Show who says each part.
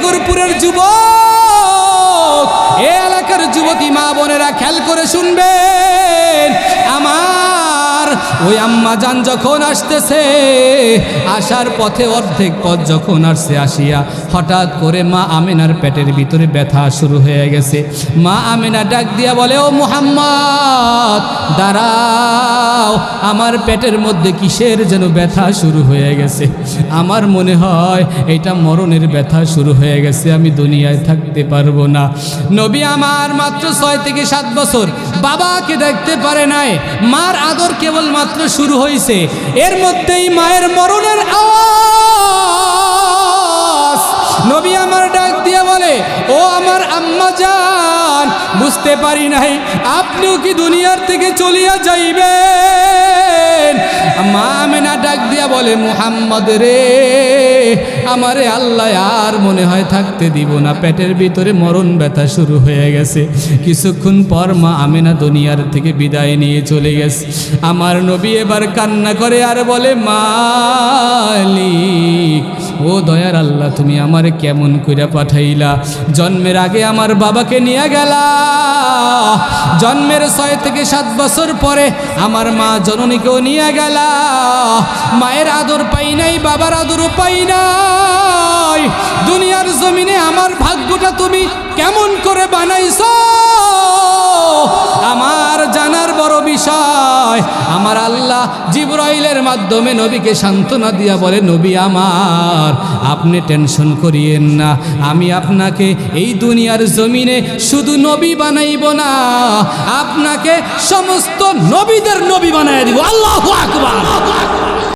Speaker 1: নাগরপুরের যুবক, এ এলাকার যুবতী মা বোনেরা খেয়াল করে শুনবেন। আমার ওই আম্মা যান যখন আসতেছে, আসার পথে অর্ধেক পথ যখন আসছে আসিয়া হঠাৎ করে মা আমেনার পেটের ভিতরে ব্যথা শুরু হয়ে গেছে। মা আমেনা ডাক দিয়া বলে, ও মুহাম্মদ দাঁড়াও আমার পেটের মধ্যে কিসের যেন ব্যথা শুরু হয়ে গেছে? আমার মনে হয় এটা মরণের ব্যথা শুরু হয়ে গেছে, আমি দুনিয়ায় থাকতে পারব না। নবী আমার মাত্র ছয় থেকে সাত বছর, বাবাকে দেখতে পারে নাই, মার আদর কেবল মাত্র শুরু হয়েছে এর মধ্যেই মায়ের মরণের আওয়াজ। নবী আমার আমার আম্মা যান বুঝতে পারি নাই, আপনিও কি দুনিয়ার থেকে চলিয়া যাইবেন? মা আমেনা ডাক দিয়া বলে, মুহাম্মদ রে, আমারে আল্লাহ আর মনে হয় থাকতে দিব না। পেটের ভিতরে মরণ ব্যথা শুরু হয়ে গেছে। কিছুক্ষণ পর মা আমেনা দুনিয়ার থেকে বিদায় নিয়ে চলে গেছে। আমার নবী এবার কান্না করে আর বলে, মালিক ও দয়ার আল্লাহ, তুমি আমারে কেমন কইরা পাঠাইলা? জন্মের আগে আমার বাবাকে নিয়ে গেলা। জন্মের ছয় থেকে সাত বছর পরে আমার মা জননীকেও নিয়ে গেলা। মায়ের আদর পাই নাই, বাবার আদরও পাই নাই। দুনিয়ার জমিনে আমার ভাগ্যটা তুমি কেমন করে বানাইছো? বিষয় আমার আল্লাহ জিব্রাইলের মাধ্যমে নবীকে সান্ত্বনা দিয়া বলে, নবী আমার, আপনি টেনশন করিয়েন না। আমি আপনাকে এই দুনিয়ার জমিনে শুধু নবী বানাইব না, আপনাকে সমস্ত নবীদের নবী বানাই দিব। আল্লাহ আকবার।